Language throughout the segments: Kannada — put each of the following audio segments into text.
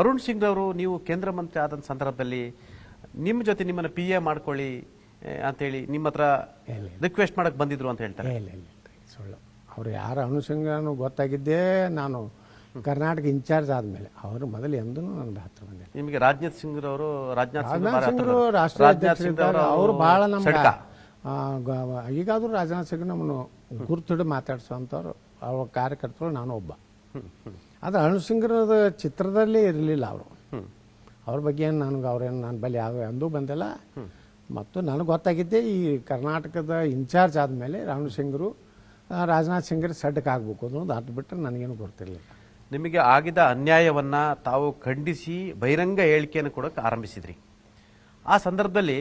ಅರುಣ್ ಸಿಂಗ್ ಅವರು ನೀವು ಕೇಂದ್ರ ಮಂತ್ರಿ ಆದ ಸಂದರ್ಭದಲ್ಲಿ ನಿಮ್ಮ ಜೊತೆ ನಿಮ್ಮನ್ನ ಪಿ ಎ ಮಾಡ್ಕೊಳ್ಳಿ ಅಂತ ಅಂತೇಳಿ ನಿಮ್ಮ ಹತ್ರ. ರಿಕ್ವೆಸ್ಟ್ ಮಾಡಕ್ ಬಂದಿದ್ರು ಅಂತ ಹೇಳ್ತಾರೆ. ಇಲ್ಲ ಇಲ್ಲ ಇಲ್ಲ ಸುಳ್ಳು. ಅವ್ರು ಯಾರು ಅನುಸಂಗಾನು ಗೊತ್ತಾಗಿದ್ದೇ ನಾನು ಕರ್ನಾಟಕ ಇನ್ಚಾರ್ಜ್ ಆದಮೇಲೆ. ಅವರು ಮೊದಲು ಎಂದೂ ನನ್ನ ಹತ್ರ ಬಂದೆ ನಿಮಗೆ ರಾಜನಾಥ್ ಸಿಂಗ್ ಅವರು ರಾಜನಾಥ್ ಸಿಂಗ್ ರಾಷ್ಟ್ರೀಯ ಸಿಂಗ್ ಅವರು ಭಾಳ ನಮ್ಮ ಈಗಾದರೂ ಈಗಾದ್ರೂ ರಾಜನಾಥ್ ಸಿಂಗ್ ನಮ್ಮನ್ನು ಗುರುತಿಡು ಮಾತಾಡಿಸುವಂಥವ್ರು ಅವ್ರ ಕಾರ್ಯಕರ್ತರು ನಾನು ಒಬ್ಬ. ಅದು ಅಣುಸಿಂಗ್ರದ ಚಿತ್ರದಲ್ಲೇ ಇರಲಿಲ್ಲ ಅವರು. ಅವ್ರ ಬಗ್ಗೆ ಏನು ನನಗೆ ಅವ್ರೇನು ನನ್ನ ಬಳಿ ಯಾವ ಎಂದೂ ಬಂದಿಲ್ಲ. ಮತ್ತು ನನಗೆ ಗೊತ್ತಾಗಿದ್ದೆ ಈ ಕರ್ನಾಟಕದ ಇನ್ಚಾರ್ಜ್ ಆದಮೇಲೆ ರಾಮಸಿಂಗರು ರಾಜನಾಥ್ ಸಿಂಗ್ರ ಸಡ್ಡಕ್ಕಾಗಬೇಕು ಅನ್ನೋದು ಅದು ಬಿಟ್ಟರೆ ನನಗೇನು ಗೊತ್ತಿರಲಿಲ್ಲ. ನಿಮಗೆ ಆಗಿದ ಅನ್ಯಾಯವನ್ನು ತಾವು ಖಂಡಿಸಿ ಬಹಿರಂಗ ಹೇಳಿಕೆಯನ್ನು ಕೊಡಕ್ಕೆ ಆರಂಭಿಸಿದ್ರಿ. ಆ ಸಂದರ್ಭದಲ್ಲಿ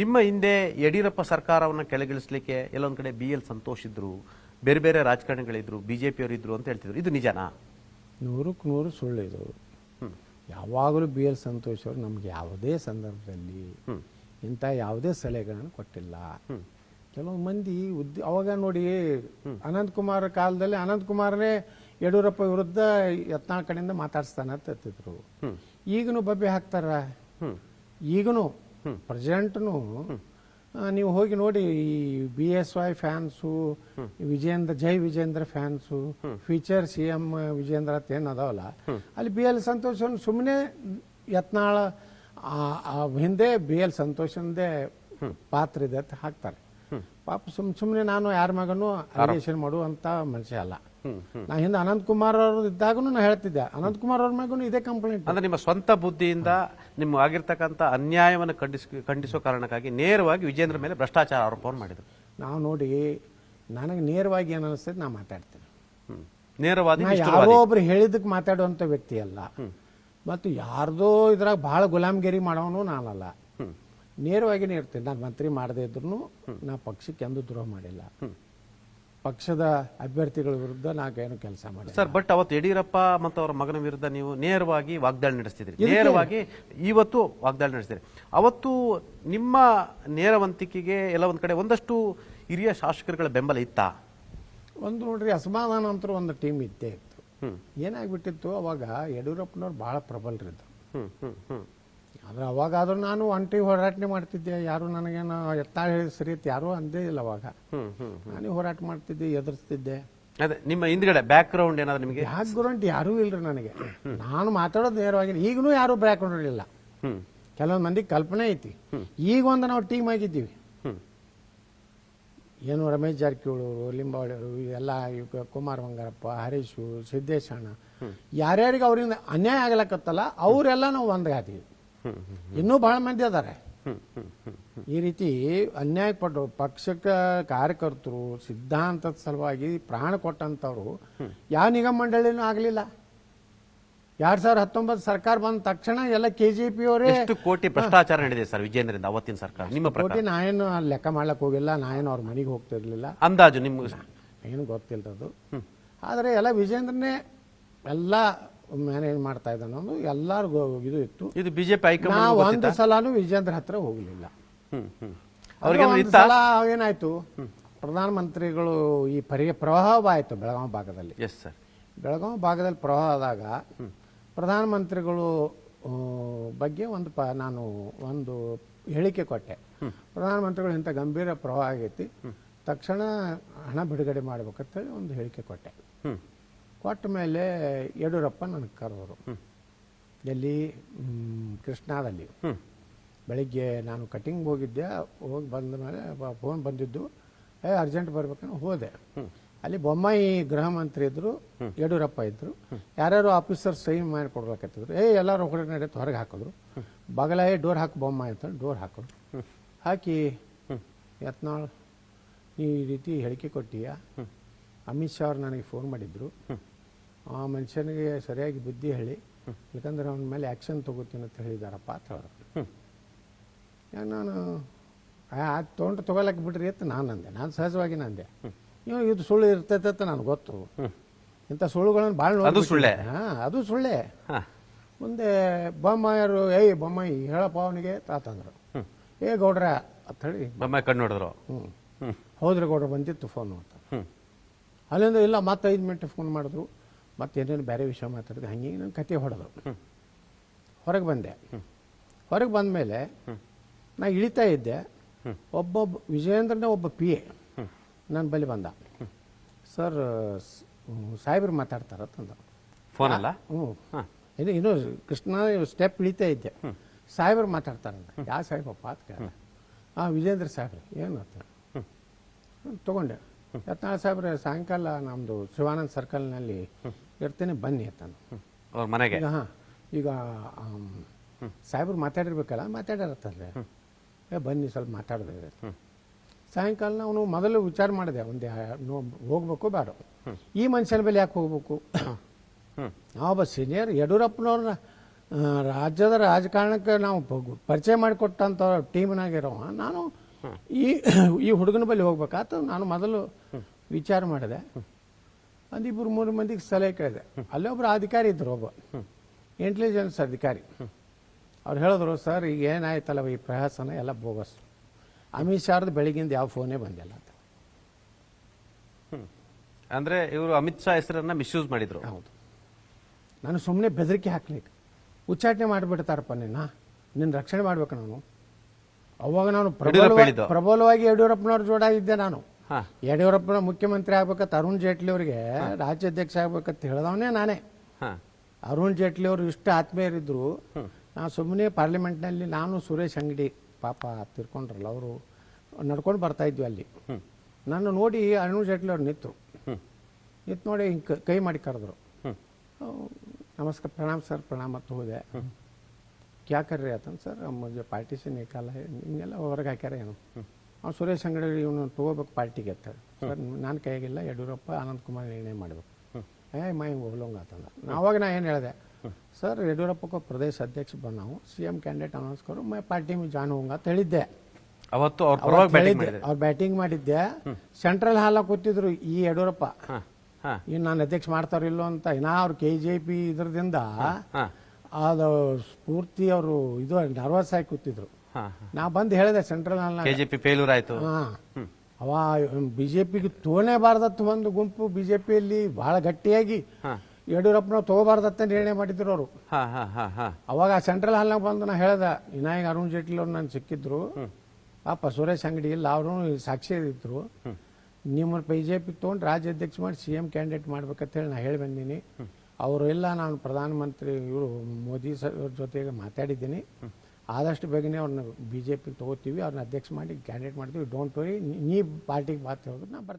ನಿಮ್ಮ ಹಿಂದೆ ಯಡಿಯೂರಪ್ಪ ಸರ್ಕಾರವನ್ನು ಕೆಳಗಿಳಿಸ್ಲಿಕ್ಕೆ ಎಲ್ಲೊಂದು ಕಡೆ ಬಿ ಎಲ್ ಸಂತೋಷ್ ಇದ್ದರು ಬೇರೆ ಬೇರೆ ರಾಜಕಾರಣಿಗಳಿದ್ರು ಜೆ ಪಿಯವರಿದ್ದರು ಅಂತ ಹೇಳ್ತಿದ್ರು. ಇದು ನಿಜನಾ? ನೂರಕ್ಕೆ ನೂರು ಸುಳ್ಳು ಇದು ಯಾವಾಗಲೂ ಬಿ ಎಲ್ ಸಂತೋಷ್ ಅವರು ನಮ್ಗೆ ಯಾವುದೇ ಸಂದರ್ಭದಲ್ಲಿ ಇಂಥ ಯಾವುದೇ ಸಲಹೆಗಳನ್ನು ಕೊಟ್ಟಿಲ್ಲ. ಕೆಲವು ಮಂದಿ ಉದ್ಯ ಅವಾಗ ನೋಡಿ ಅನಂತ್ ಕುಮಾರ್ ಕಾಲದಲ್ಲಿ ಅನಂತ್ ಕುಮಾರ್ನೇ ಯಡಿಯೂರಪ್ಪ ವಿರುದ್ಧ ಯತ್ನಾಳ್ ಕಡೆಯಿಂದ ಮಾತಾಡ್ಸ್ತಾನ ಅಂತ ಹೇಳ್ತಿದ್ರು ಈಗನು ಬಬ್ಬೆ ಹಾಕ್ತಾರ? ಈಗನು ಪ್ರೆಸಿಡೆಂಟ್ನು ನೀವು ಹೋಗಿ ನೋಡಿ ಈ B S Y fans Vijayendra ಜೈ Vijayendra fans future C M Vijayendra ಅಂತ ಏನು ಅದಾವಲ್ಲ ಅಲ್ಲಿ ಬಿ ಎಲ್ ಸಂತೋಷ್ ಸುಮ್ಮನೆ ಯತ್ನಾಳ ಹಿಂದೆ ಬಿ ಎಲ್ ಸಂತೋಷಂದೇ ಪಾತ್ರ ಇದೆ ಅಂತ ಹಾಕ್ತಾರೆ. ಪಾಪ ಸುಮ್ ಸುಮ್ಮನೆ ನಾನು ಯಾರ ಮಗನೂ ಅಲಿಗೇಷನ್ ಮಾಡುವಂತ ಮನುಷ್ಯ ಅಲ್ಲ. ನಾ ಹಿಂದೆ ಅನಂತ್ ಕುಮಾರ್ ಅವರು ಇದ್ದಾಗೂ ನಾ ಹೇಳ್ತಿದ್ದೆ. ಅನಂತ್ ಕುಮಾರ್ ಅವ್ರ ಮಗನು ಇದೇ ಕಂಪ್ಲೇಂಟ್ ಅಂದ್ರೆ ನಿಮ್ಮ ಸ್ವಂತ ಬುದ್ಧಿಯಿಂದ ನಿಮ್ಮ ಆಗಿರ್ತಕ್ಕಂಥ ಅನ್ಯಾಯವನ್ನು ಖಂಡಿಸ ಖಂಡಿಸೋ ಕಾರಣಕ್ಕಾಗಿ ನೇರವಾಗಿ ವಿಜೇಂದ್ರ ಮೇಲೆ ಭ್ರಷ್ಟಾಚಾರ ಆರೋಪವನ್ನು ಮಾಡಿದ್ರು. ನಾವು ನೋಡಿ ನನಗೆ ನೇರವಾಗಿ ಏನು ಅನಿಸ್ತದೆ ನಾ ಮಾತಾಡ್ತೀನಿ. ನೇರವಾಗಿ ಯಾರೋ ಒಬ್ರು ಹೇಳಿದ್ದಕ್ಕೆ ಮಾತಾಡುವಂಥ ವ್ಯಕ್ತಿ ಅಲ್ಲ. ಮತ್ತು ಯಾರ್ದೋ ಇದ್ರಾಗ ಭಾಳ ಗುಲಾಮ್ಗಿರಿ ಮಾಡೋನು ನಾನಲ್ಲ. ನೇರವಾಗಿನೇ ಇರ್ತೀನಿ. ನಾನು ಮಂತ್ರಿ ಮಾಡದೇ ಇದ್ರು ನಾ ಪಕ್ಷಕ್ಕೆ ಎಂದೂ ದ್ರೋಹ ಮಾಡಿಲ್ಲ. ಪಕ್ಷದ ಅಭ್ಯರ್ಥಿಗಳ ವಿರುದ್ಧ ನಾವೇನು ಕೆಲಸ ಮಾಡಿ ಸರ್ ಬಟ್ ಅವತ್ತು ಯಡಿಯೂರಪ್ಪ ಮತ್ತು ಅವರ ಮಗನ ವಿರುದ್ಧ ನೀವು ನೇರವಾಗಿ ವಾಗ್ದಾಳಿ ನಡೆಸ್ತಿದ್ರಿ. ನೇರವಾಗಿ ಇವತ್ತು ವಾಗ್ದಾಳಿ ನಡೆಸಿದ್ರಿ ಅವತ್ತು ನಿಮ್ಮ ನೇರವಂತಿಕೆಗೆ ಎಲ್ಲ ಒಂದು ಕಡೆ ಒಂದಷ್ಟು ಹಿರಿಯ ಶಾಸಕರುಗಳ ಬೆಂಬಲ ಇತ್ತಾ? ಒಂದು ನೋಡ್ರಿ ಅಸಮಾಧಾನ ಅಂತ ಒಂದು ಟೀಮ್ ಇದ್ದೇ ಇತ್ತು. ಏನಾಗ್ಬಿಟ್ಟಿತ್ತು ಅವಾಗ ಯಡಿಯೂರಪ್ಪನವ್ರು ಭಾಳ ಹ್ಮ್. ಆದ್ರೆ ಅವಾಗಾದರೂ ನಾನು ಒಂಟಿ ಹೋರಾಟನೆ ಮಾಡ್ತಿದ್ದೆ. ಯಾರು ನನಗೇನು ಎತ್ತಾಳ ಹೇಳಿ ಸರಿ ಅಂತ ಯಾರೂ ಅಂದೇ ಇಲ್ಲ ಅವಾಗ. ನಾನೇ ಹೋರಾಟ ಮಾಡ್ತಿದ್ದೆ ಎದುರಿಸ್ತಿದ್ದೆ. ಅದೇ ನಿಮ್ಮ ಹಿಂದ್ಗಡೆ ಬ್ಯಾಕ್ ಗ್ರೌಂಡ್ ಏನಾದ್ರು ನಿಮಗೆ? ಬ್ಯಾಕ್ ಗ್ರೌಂಡ್ ಯಾರೂ ಇಲ್ರಿ ನನಗೆ. ನಾನು ಮಾತಾಡೋದು ನೇರವಾಗಿ ಈಗಲೂ ಯಾರೂ ಬ್ಯಾಕ್ ಗ್ರೌಂಡ್ ಇಲ್ಲ ಕೆಲವೊಂದು ಮಂದಿ ಕಲ್ಪನೆ ಐತಿ. ಈಗ ಒಂದು ನಾವು ಟೀಮ್ ಆಗಿದ್ದೀವಿ. ಏನು ರಮೇಶ್ ಜಾರಕಿಹೊಳಿ ಅವರು ಲಿಂಬಾವಳಿ ಅವರು ಎಲ್ಲ ಕುಮಾರ್ ಬಂಗಾರಪ್ಪ ಹರೀಶು ಸಿದ್ದೇಶಣ್ಣ ಯಾರ್ಯಾರಿಗೆ ಅವರಿಂದ ಅನ್ಯಾಯ ಆಗ್ಲಕ್ಕತ್ತಲ್ಲ ಅವರೆಲ್ಲ ನಾವು ಒಂದಾಗೀವಿ ಇನ್ನೂ ಬಹಳ ಮಂದಿ ಅದಾರೆ. ಈ ರೀತಿ ಅನ್ಯಾಯ ಪಟ್ಟು ಪಕ್ಷಕ್ಕೆ ಕಾರ್ಯಕರ್ತರು ಸಿದ್ಧಾಂತದ ಸಲುವಾಗಿ ಪ್ರಾಣ ಕೊಟ್ಟಂತವ್ರು ಯಾವ ನಿಗಮ ಮಂಡಳಿನೂ ಆಗಲಿಲ್ಲ. ಎರಡ್ ಸಾವಿರದ ಹತ್ತೊಂಬತ್ತು ಸರ್ಕಾರ ಬಂದ ತಕ್ಷಣ ಎಲ್ಲ ಕೆ ಜಿ ಪಿ ಅವರೇ ಎಷ್ಟು ಕೋಟಿ ಭ್ರಷ್ಟಾಚಾರ ನಡೆದಿದೆ ಸರ್ ವಿಜೇಂದ್ರಿಂದ ಅವತ್ತಿನ ಸರ್ಕಾರ? ನಿಮ್ಮ ಕೋಟಿ ನಾ ಏನು ಲೆಕ್ಕ ಮಾಡ್ಲಕ್ ಹೋಗಿಲ್ಲ ನಾ ಏನು ಅವ್ರ ಮನೆಗೆ ಇರಲಿಲ್ಲ ಅಂದಾಜು ನಿಮ್ಗೆ ಏನು ಗೊತ್ತಿಲ್ಲದು ಆದರೆ ಎಲ್ಲ ವಿಜೇಂದ್ರನೇ ಎಲ್ಲ ಮ್ಯಾನೇಜ್ ಮಾಡ್ತಾ ಇದ್ದಾನೆ ಅನ್ನೋದು ಎಲ್ಲರಿಗೂ ಇದು ಇತ್ತು. ಇದು ಬಿಜೆಪಿ ನಾವು ಒಂದು ಸಲನೂ ವಿಜೇಂದ್ರ ಹತ್ರ ಹೋಗಲಿಲ್ಲ. ಅವ್ರಿಗೆ ಒಂದು ಸಲ ಏನಾಯ್ತು? ಪ್ರಧಾನಮಂತ್ರಿಗಳು ಈ ಪರಿ ಪ್ರವಾಹ ಆಯಿತು ಬೆಳಗಾವಿ ಭಾಗದಲ್ಲಿ. ಎಸ್ ಸರ್ ಬೆಳಗಾವಿ ಭಾಗದಲ್ಲಿ ಪ್ರವಾಹ ಆದಾಗ ಪ್ರಧಾನಮಂತ್ರಿಗಳು ಬಗ್ಗೆ ಒಂದು ಪ ನಾನು ಒಂದು ಹೇಳಿಕೆ ಕೊಟ್ಟೆ. ಪ್ರಧಾನಮಂತ್ರಿಗಳು ಇಂಥ ಗಂಭೀರ ಪ್ರವಾಹ ಆಗೈತಿ. ತಕ್ಷಣ ಹಣ ಬಿಡುಗಡೆ ಮಾಡ್ಬೇಕಂತೇಳಿ ಒಂದು ಹೇಳಿಕೆ ಕೊಟ್ಟೆ. ಕೊಟ್ಟ ಮೇಲೆ ಯಡಿಯೂರಪ್ಪ ನನಗೆ ಕರೆದರು ಎಲ್ಲಿ? ಕೃಷ್ಣಾದಲ್ಲಿ. ಬೆಳಿಗ್ಗೆ ನಾನು ಕಟಿಂಗ್ ಹೋಗಿದ್ದೆ ಹೋಗಿ ಬಂದ ಮೇಲೆ ಫೋನ್ ಬಂದಿದ್ದು ಏ ಅರ್ಜೆಂಟ್ ಬರ್ಬೇಕಂದ್ರೆ ಹೋದೆ. ಅಲ್ಲಿ ಬೊಮ್ಮಾಯಿ ಗೃಹ ಮಂತ್ರಿ ಇದ್ರು ಯಡಿಯೂರಪ್ಪ ಇದ್ರು. ಯಾರ್ಯಾರು ಆಫೀಸರ್ ಸೈನ್ ಮಾಡಿ ಕೊಡ್ಬೇಕತ್ತಿದ್ರು ಏ ಎಲ್ಲರೂ ಹೊರಗೆ ನಡೆಯುತ್ತೆ ಹೊರಗೆ ಹಾಕಿದ್ರು. ಬಗಲ ಏ ಡೋರ್ ಹಾಕಿ ಬೊಮ್ಮಾಯಿ ಅಂತ ಡೋರ್ ಹಾಕಿದ್ರು. ಹಾಕಿ ಯತ್ನಾಳ್ ನೀ ಈ ರೀತಿ ಹೇಳಿಕೆ ಕೊಟ್ಟಿಯಾ? ಅಮಿತ್ ಶಾ ಅವ್ರು ನನಗೆ ಫೋನ್ ಮಾಡಿದ್ರು. ಆ ಮನುಷ್ಯನಿಗೆ ಸರಿಯಾಗಿ ಬುದ್ಧಿ ಹೇಳಿ ಯಾಕಂದ್ರೆ ಅವನ ಮೇಲೆ ಆ್ಯಕ್ಷನ್ ತಗೋತೀನಿ ಅಂತ ಹೇಳಿದಾರಪ್ಪ ಅಂತ ಹೇಳಿದ್ರು ನಾನು ಅದು ತೊಗೊಂಡು ತೊಗೊಳಕ್ಕೆ ಬಿಡ್ರಿ ಅಂತ ನಾನು ಅಂದೆ. ನಾನು ಸಹಜವಾಗಿ ನಂದೆ. ಇವ್ ಇದು ಸುಳ್ಳು ಇರ್ತೈತೆ ಅಂತ ನನಗೆ ಗೊತ್ತು. ಇಂಥ ಸುಳ್ಳುಗಳನ್ನು ಭಾಳ ಅದು ಸುಳ್ಳೆ. ಹಾಂ ಅದು ಸುಳ್ಳೆ. ಹಾ. ಮುಂದೆ ಬೊಮ್ಮಾಯರು ಏಯ್ ಬೊಮ್ಮಾಯಿ ಹೇಳಪ್ಪ ಅವನಿಗೆ ತಾತಂದ್ರು ಏ ಗೌಡ್ರ ಅಂತ ಹೇಳಿ. ಬೊಮ್ಮಾಯಿ ಕಣ್ಣು ನೋಡಿದ್ರು. ಹ್ಞೂ ಹೋದ್ರೆ ಗೌಡ್ರ ಬಂದಿತ್ತು ಫೋನ್ ಅಂತ. ಅಲ್ಲಿಂದ ಇಲ್ಲ ಮತ್ತೆ ಐದು ಮಿನಿಟ್ ಫೋನ್ ಮಾಡಿದ್ರು. ಮತ್ತೆ ಏನೇನು ಬೇರೆ ವಿಷಯ ಮಾತಾಡಿದೆ ಹಂಗೆ ನನ್ನ ಕತೆ ಹೊಡೆದು. ಹೊರಗೆ ಬಂದೆ. ಹೊರಗೆ ಬಂದ ಮೇಲೆ ನಾ ಇಳಿತಾ ಇದ್ದೆ. ಒಬ್ಬೊಬ್ಬ ವಿಜಯೇಂದ್ರನೇ ಒಬ್ಬ ಪಿ ಎ ನನ್ನ ಬಳಿ ಬಂದ. ಸರ್ ಸಾಹೇಬ್ರು ಮಾತಾಡ್ತಾರ ತಂದ ಫೋನಲ್ಲ ಹ್ಞೂ ಇನ್ನು ಇದು ಇನ್ನೂ ಕೃಷ್ಣ ಸ್ಟೆಪ್ ಇಳಿತಾ ಇದ್ದೆ. ಸಾಹೇಬ್ರು ಮಾತಾಡ್ತಾರಂತ. ಯಾವ ಸಾಹೇಬಪ್ಪ ಅಂತ ಕೇಳ ಹಾಂ ವಿಜೇಂದ್ರ ಸಾಹೇಬ್ರು ಏನು ಅಂತ. ತೊಗೊಂಡೆ. ಯತ್ನಾಳ್ ಸಾಹೇಬ್ರೆ ಸಾಯಂಕಾಲ ನಮ್ಮದು ಶಿವಾನಂದ ಸರ್ಕಲ್ನಲ್ಲಿ ಇರ್ತೇನೆ ಬನ್ನಿ ಅಂತ ಅವ್ರ ಮನೆಗೆ? ಈಗ ಹಾಂ ಈಗ ಆಮ್, ಸಾಹೇಬ್ರು ಮಾತಾಡಿರ್ಬೇಕಲ್ಲ ಮಾತಾಡಿರತ್ತಲ್ರಿ ಏ ಬನ್ನಿ ಸ್ವಲ್ಪ ಮಾತಾಡಿದೆ ಸಾಯಂಕಾಲ ಅವನು ಮೊದಲು ವಿಚಾರ ಮಾಡಿದೆ ಒಂದು ಹೋಗ್ಬೇಕು ಬೇಡ. ಈ ಮನುಷ್ಯನ ಮೇಲೆ ಯಾಕೆ ಹೋಗ್ಬೇಕು? ಹ್ಮ್. ನಾವೊಬ್ಬ ಸೀನಿಯರ್ ಯಡಿಯೂರಪ್ಪನವ್ರನ್ನ ಆ, ರಾಜ್ಯದ ರಾಜಕಾರಣಕ್ಕೆ ನಾವು ಪ- ಪರಿಚಯ ಮಾಡಿಕೊಟ್ಟಂಥ ಟೀಮ್ನಾಗಿರೋ ನಾನು ಈ ಈ ಹುಡುಗನ ಬಳಿ ಹೋಗ್ಬೇಕಾತ ನಾನು ಮೊದಲು ವಿಚಾರ ಮಾಡಿದೆ. ಒಂದಿಬ್ಬರು ಮೂರು ಮಂದಿಗೆ ಸಲಹೆ ಕೇಳಿದೆ. ಅಲ್ಲೇ ಒಬ್ಬರು ಅಧಿಕಾರಿ ಇದ್ರು ಒಬ್ಬ. ಇಂಟೆಲಿಜೆನ್ಸ್ ಅಧಿಕಾರಿ. ಅವ್ರು ಹೇಳಿದ್ರು ಸರ್ ಈಗ ಏನಾಯ್ತಲ್ಲ ಈ ಪ್ರಯಾಸನ ಎಲ್ಲ ಬೋಗಸ್. ಅಮಿತ್ ಶಾರ್ದು ಬೆಳಗಿಂದ ಯಾವ ಫೋನೇ ಬಂದಿಲ್ಲ ಅಂತ. ಅಂದ್ರೆ ಇವರು ಅಮಿತ್ ಶಾ ಹೆಸರನ್ನ ಮಿಸ್ಯೂಸ್ ಮಾಡಿದ್ರು. ಹೌದು. ನಾನು ಸುಮ್ಮನೆ ಬೆದರಿಕೆ ಹಾಕ್ಲಿಕ್ಕೆ. ಉಚ್ಚಾಟನೆ ಮಾಡಿಬಿಡ್ತಾರಪ್ಪ ನಿನ್ನ ನಿನ್ನ ರಕ್ಷಣೆ ಮಾಡ್ಬೇಕು ನಾನು. ಅವಾಗ ನಾನು ಪ್ರಬಲವಾಗಿ. ಪ್ರಬಲವಾಗಿ ಯಡಿಯೂರಪ್ಪನವ್ರ ಜೋಡ ಇದ್ದೆ ನಾನು. ಯಡಿಯೂರಪ್ಪನ ಮುಖ್ಯಮಂತ್ರಿ ಆಗ್ಬೇಕಂತ ಅರುಣ್ ಜೇಟ್ಲಿ ಅವರಿಗೆ ರಾಜ್ಯಾಧ್ಯಕ್ಷ ಆಗ್ಬೇಕಂತ ಹೇಳ್ದವನೇ ನಾನೇ. ಅರುಣ್ ಜೇಟ್ಲಿ ಅವರು ಇಷ್ಟು ಆತ್ಮೀಯರಿದ್ರು. ನಾನು ಸುಮ್ಮನೆ ಪಾರ್ಲಿಮೆಂಟ್ನಲ್ಲಿ ನಾನು ಸುರೇಶ್ ಅಂಗಡಿ ಪಾಪ ತಿರ್ಕೊಂಡ್ರಲ್ಲ ಅವರು ನಡ್ಕೊಂಡು ಬರ್ತಾ ಇದ್ವಿ ಅಲ್ಲಿ. ನನ್ನ ನೋಡಿ ಅರುಣ್ ಜೇಟ್ಲಿ ಅವ್ರು ನಿಂತರು. ನಿಂತು ನೋಡಿ ಹಿಂಗೆ ಕೈ ಮಾಡಿ ಕರೆದ್ರು. ನಮಸ್ಕಾರ ಪ್ರಣಾಮ್ ಸರ್ ಪ್ರಣಾಮ್ ಅಂತ ಹೋದೆ. ಯಾಕರ್ರಿ ಕರ್ರಿ ಸರ್? ಮುಜೆ ಪಾರ್ಟಿಷನ್ ಏಕಲ್ಲ ಹಿಂಗೆಲ್ಲ ಹೊರಗೆ ಹಾಕ್ಯಾರ ಏನು? ಅವ್ನು ಸುರೇಶ್ ಅಂಗಡಿ ಇವನು ತಗೋಬೇಕು ಪಾರ್ಟಿಗೆ ಅಂತ. ಸರ್ ನಾನು ಕೈಯಾಗಿಲ್ಲ ಯಡಿಯೂರಪ್ಪ ಆನಂದ್ ಕುಮಾರ್ ನಿರ್ಣಯ ಮಾಡಬೇಕು. ಏ ಮೈ ಹೋಗ್ಲೋಂಗ ಆತಲ್ಲ ಅವಾಗ ನಾ ಏನು ಹೇಳಿದೆ? ಸರ್ ಯಡಿಯೂರಪ್ಪಕ್ಕೆ ಪ್ರದೇಶ ಅಧ್ಯಕ್ಷ ಬಂದು ನಾವು C M candidate announce my party join ಹೋಗ ಅಂತ ಹೇಳಿದ್ದೆ. ಅವತ್ತು ಅವ್ರು ಬ್ಯಾಟಿಂಗ್ ಮಾಡಿದ್ದೆ. ಸೆಂಟ್ರಲ್ ಹಾಲ ಕೂತಿದ್ರು ಈ ಯಡಿಯೂರಪ್ಪ. ಇನ್ನು ನಾನು ಅಧ್ಯಕ್ಷ ಮಾಡ್ತಾರಿಲ್ಲೋ ಅಂತ ಇನ್ನ ಅವ್ರು ಕೆ ಜೆ ಪಿ ಇದ್ರದಿಂದ ಅದು ಸ್ಫೂರ್ತಿ ಅವರು ಇದು ನರ್ವಸ್ ಆಗಿ ಕೂತಿದ್ರು. ನಾ ಬಂದು ಹೇಳಿದೆ ಸೆಂಟ್ರಲ್ ಹಾಲ್ನಾಗ ಕೆಜೆಪಿ ಫೇಲ್ಯೂರ್ ಆಯ್ತು. ಹಾ. ಅವ ಬಿಜೆಪಿಗೆ ತೋನೇಬಾರ್ದತ್ತು ಒಂದು ಗುಂಪು ಬಿಜೆಪಿಯಲ್ಲಿ ಬಹಳ ಗಟ್ಟಿಯಾಗಿ ಯಡಿಯೂರಪ್ಪನ ಯಡಿಯೂರಪ್ಪನವ್ರು ತಗೋಬಾರ್ದತ್ತ ನಿರ್ಣಯ ಮಾಡಿದ್ರು ಅವರು. ಅವಾಗ ಸೆಂಟ್ರಲ್ ಹಾಲ್ನಾಗ ಬಂದು ನಾ ಹೇಳ್ದೆ ವಿನಾಯಕ್ ಅರುಣ್ ಜೇಟ್ಲಿ ಅವ್ರು ನಾನು ಸಿಕ್ಕಿದ್ರು. ಪಾಪ ಸುರೇಶ್ ಅಂಗಡಿ ಇಲ್ಲ ಅವರು ಸಾಕ್ಷಿ ಇದ್ರು. ನಿಮ್ಮ ಬಿ ಜೆ ಪಿ ತೊಗೊಂಡು ರಾಜ್ಯಾಧ್ಯಕ್ಷ ಮಾಡಿ ಸಿ ಎಂ ಕ್ಯಾಂಡಿಡೇಟ್ ಮಾಡ್ಬೇಕಂತ ಹೇಳಿ ನಾ ಹೇಳಿ ಬಂದೀನಿ ಅವರು ಎಲ್ಲ ನಾನು ಪ್ರಧಾನಮಂತ್ರಿ ಇವರು ಮೋದಿ ಸರ್ ಅವ್ರ ಜೊತೆಗೆ ಮಾತಾಡಿದ್ದೀನಿ. ಆದಷ್ಟು ಬೇಗನೆ ಅವ್ರನ್ನ ಬಿ ಜೆ ಪಿ ತೊಗೋತೀವಿ, ಅವ್ರನ್ನ ಅಧ್ಯಕ್ಷ ಮಾಡಿ ಕ್ಯಾಂಡಿಡೇಟ್ ಮಾಡ್ತೀವಿ. ಡೋಂಟ್ ವರಿ ನೀ ಪಾರ್ಟಿಗೆ ಬಾತ್ ಹೋಗೋದು ನಾ ಬರ್ತೀನಿ.